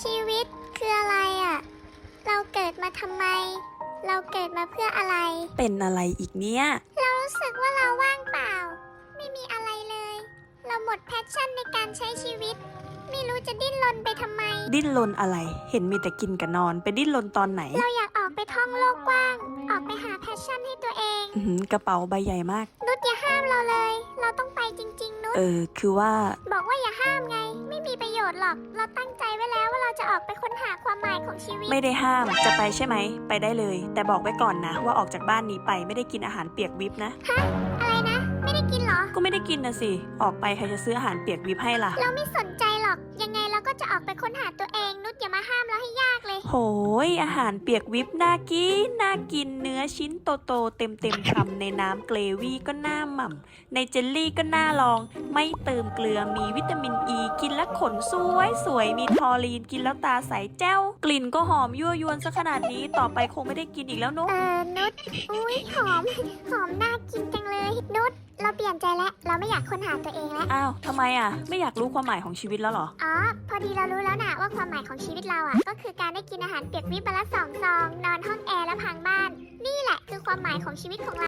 ชีวิตคืออะไรอะ่ะ เราเกิดมาทำไม เราเกิดมาเพื่ออะไร เป็นอะไรอีกเนี่ย เรารู้สึกว่าเราว่างเปล่า ไม่มีอะไรเลย เราหมดแพชชั่นในการใช้ชีวิต ไม่รู้จะดิ้นรนไปทำไม ดิ้นรนอะไร เห็นมีแต่กินกับนอน ไปดิ้นรนตอนไหน เราอยากออกไปท่องโลกกว้าง ออกไปหาแพชชั่นให้ตัวเอง อื้อหือกระเป๋าใบใหญ่มาก นุชอย่าห้ามเราเลย เราต้องไปจริง ๆ นุชเออคือว่า บอกว่าอย่าห้ามไง ไม่มีประโยชน์หรอก เราตั้งใจไว้แล้วว่าเราจะออกไปค้นหาความหมายของชีวิต ไม่ได้ห้าม จะไปใช่ไหม ไปได้เลย แต่บอกไว้ก่อนนะ ว่าออกจากบ้านนี้ไปไม่ได้กินอาหารเปียกวิบนะอะไรนะ ไม่ได้กินเหรอ ก็ไม่ได้กินนะสิ ออกไปใครจะซื้ออาหารเปียกวิบให้ล่ะ เราไม่สนใจหรอก ยังไงเราก็จะออกไป หยอาหารเปียกวิบน่ากินน่ากินเนื้อชิ้นโตๆเต็มเต็มคำในน้ำเกรวี่ก็น่าหม่ำในเจลลี่ก็น่าลอง ไม่เติมเกลือมีวิตามินอ e, ีกินแล้วขนสวยสวยมีทอรีนกินแล้วตาใสแจ้ว กลิ่นก็หอมยั่วยวนซะขนาดนี้ต่อไปคงไม่ได้กินอีกแล้วเนอะ เออนุชอุ้ยหอม หอมน่ากิน ปลี่ยนใจแล้ว เราไม่อยากค้นหาตัวเองแล้ว อ้าวทำไมอะ ไม่อยากรู้ความหมายของชีวิตแล้วเหรอ อ๋อ พอดีเรารู้แล้วนะว่าความหมายของชีวิตเราอะ ก็คือการได้กินอาหารเปียกวิบวันละสองซอง นอนห้องแอร์และพังบ้าน นี่แหละคือความหมายของชีวิตของเรา